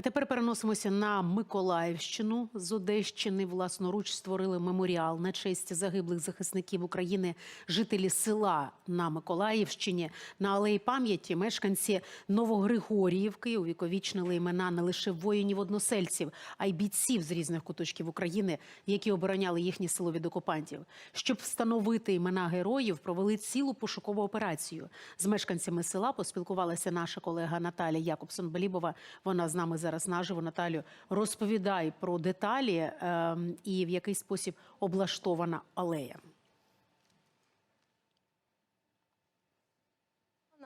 А тепер переносимося на Миколаївщину. З Одещини власноруч створили меморіал на честь загиблих захисників України. Жителі села на Миколаївщині на алеї пам'яті мешканці Новогригоріївки увіковічнили імена не лише воїнів-односельців, а й бійців з різних куточків України, які обороняли їхнє село від окупантів. Щоб встановити імена героїв, провели цілу пошукову операцію. З мешканцями села поспілкувалася наша колега Наталія Якобсон-Белібова. Вона з нами зараз наживо. Наталію. розповідай про деталі ем, і в який спосіб облаштована алея.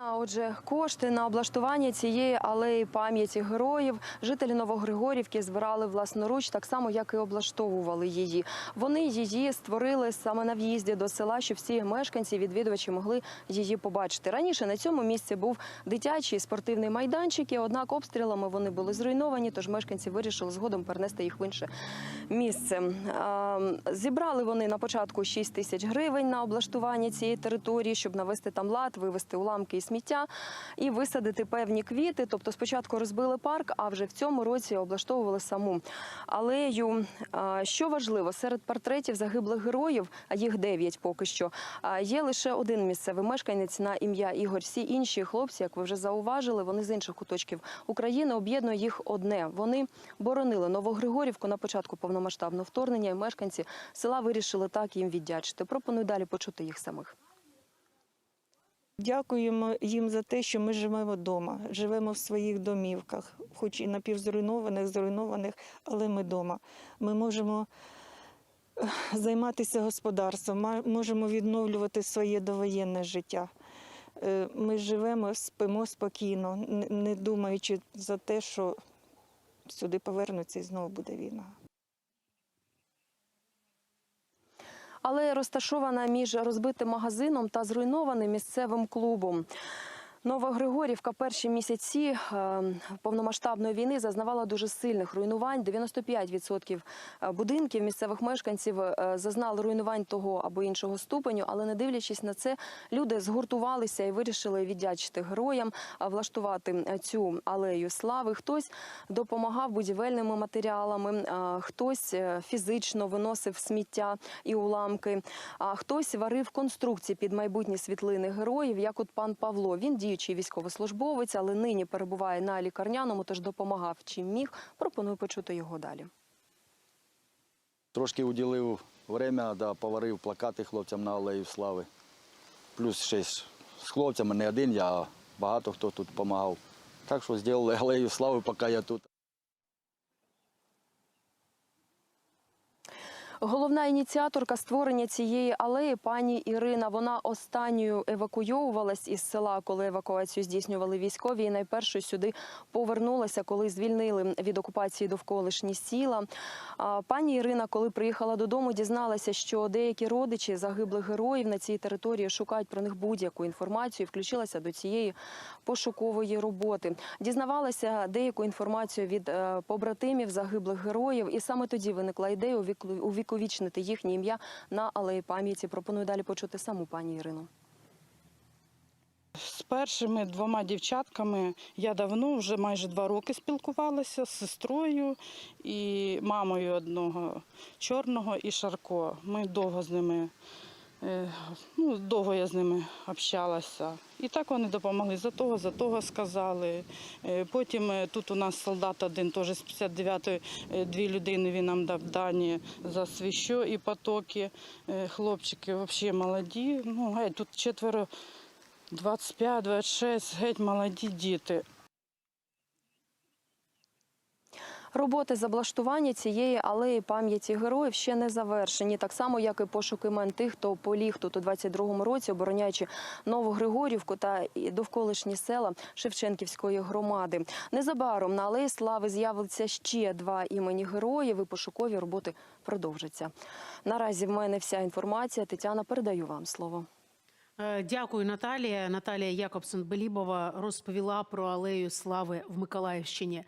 Отже, кошти на облаштування цієї алеї пам'яті героїв жителі Новогригорівки збирали власноруч, так само як і облаштовували її. Вони її створили саме на в'їзді до села, щоб всі мешканці, відвідувачі могли її побачити. Раніше на цьому місці був дитячий спортивний майданчик, однак обстрілами вони були зруйновані. Тож мешканці вирішили згодом перенести їх в інше місце. Зібрали вони на початку 6 тисяч гривень на облаштування цієї території, щоб навести там лад, вивести уламки сміття і висадити певні квіти. Тобто спочатку розбили парк, а вже в цьому році облаштовували саму алею. Що важливо, серед портретів загиблих героїв, а їх дев'ять поки що, є лише один місцевий мешканець на ім'я Ігор. Всі інші хлопці, як ви вже зауважили, вони з інших куточків України об'єднує їх одне. Вони боронили Новогригорівку на початку повномасштабного вторгнення, і мешканці села вирішили так їм віддячити. Пропоную далі почути їх самих. Дякуємо їм за те, що ми живемо вдома, живемо в своїх домівках, хоч і напівзруйнованих, зруйнованих, але ми вдома. Ми можемо займатися господарством, можемо відновлювати своє довоєнне життя. Е, Ми живемо, спимо спокійно, не думаючи за те, що сюди повернуться і знову буде війна. Але розташована між розбитим магазином та зруйнованим місцевим клубом. Новогригорівка перші місяці е, повномасштабної війни зазнавала дуже сильних руйнувань. 95% будинків місцевих мешканців е, зазнали руйнувань того або іншого ступеню, але не дивлячись на це, люди згуртувалися і вирішили віддячити героям, влаштувати цю алею слави. Хтось допомагав будівельними матеріалами, е, хтось е, фізично виносив сміття і уламки, а хтось варив конструкції під майбутні світлини героїв, як от пан Павло. Він діючий військовослужбовець, але нині перебуває на лікарняному, тож допомагав чим міг. Пропоную почути його далі. Трошки уділив время, да, поварив плакати хлопцям на алею слави. Плюс з з хлопцями, не один я, а багато хто тут допомагав. Так що зробили алею слави, поки я тут. Головна ініціаторка створення цієї алеї пані Ірина. Вона останньою евакуйовувалась із села, коли евакуацію здійснювали військові. І найпершою сюди повернулася, коли звільнили від окупації довколишні сіла. Пані Ірина, коли приїхала додому, дізналася, що деякі родичі загиблих героїв на цій території шукають про них будь-яку інформацію. і Включилася до цієї пошукової роботи. Дізнавалася деяку інформацію від е, побратимів загиблих героїв, і саме тоді виникла ідея увіклу- увіковічнити їхнє ім'я на алеї пам'яті. Пропоную далі почути саму пані Ірину. З першими двома дівчатками я давно, вже майже два роки спілкувалася з сестрою і мамою одного чорного і Шарко. Ми довго з ними, ну, довго я з ними общалася. І так вони допомогли. За того, за того сказали. Е, Потім е, тут у нас солдат один, теж з 59-ї, е, дві людини він нам дав дані за свіщо і потоки. Е, Хлопчики взагалі молоді. Ну, геть, тут четверо 25-26, геть молоді діти. Роботи з облаштування цієї алеї пам'яті героїв ще не завершені, так само як і пошук імен тих, хто поліг тут у 22-му році, обороняючи Новогригорівку та довколишні села Шевченківської громади. Незабаром на алеї слави з'явиться ще два імені героїв, і пошукові роботи продовжаться. Наразі в мене вся інформація. Тетяна, передаю вам слово. Е, Дякую, Наталія. Наталія Якобсон-Белібова розповіла про алею слави в Миколаївщині.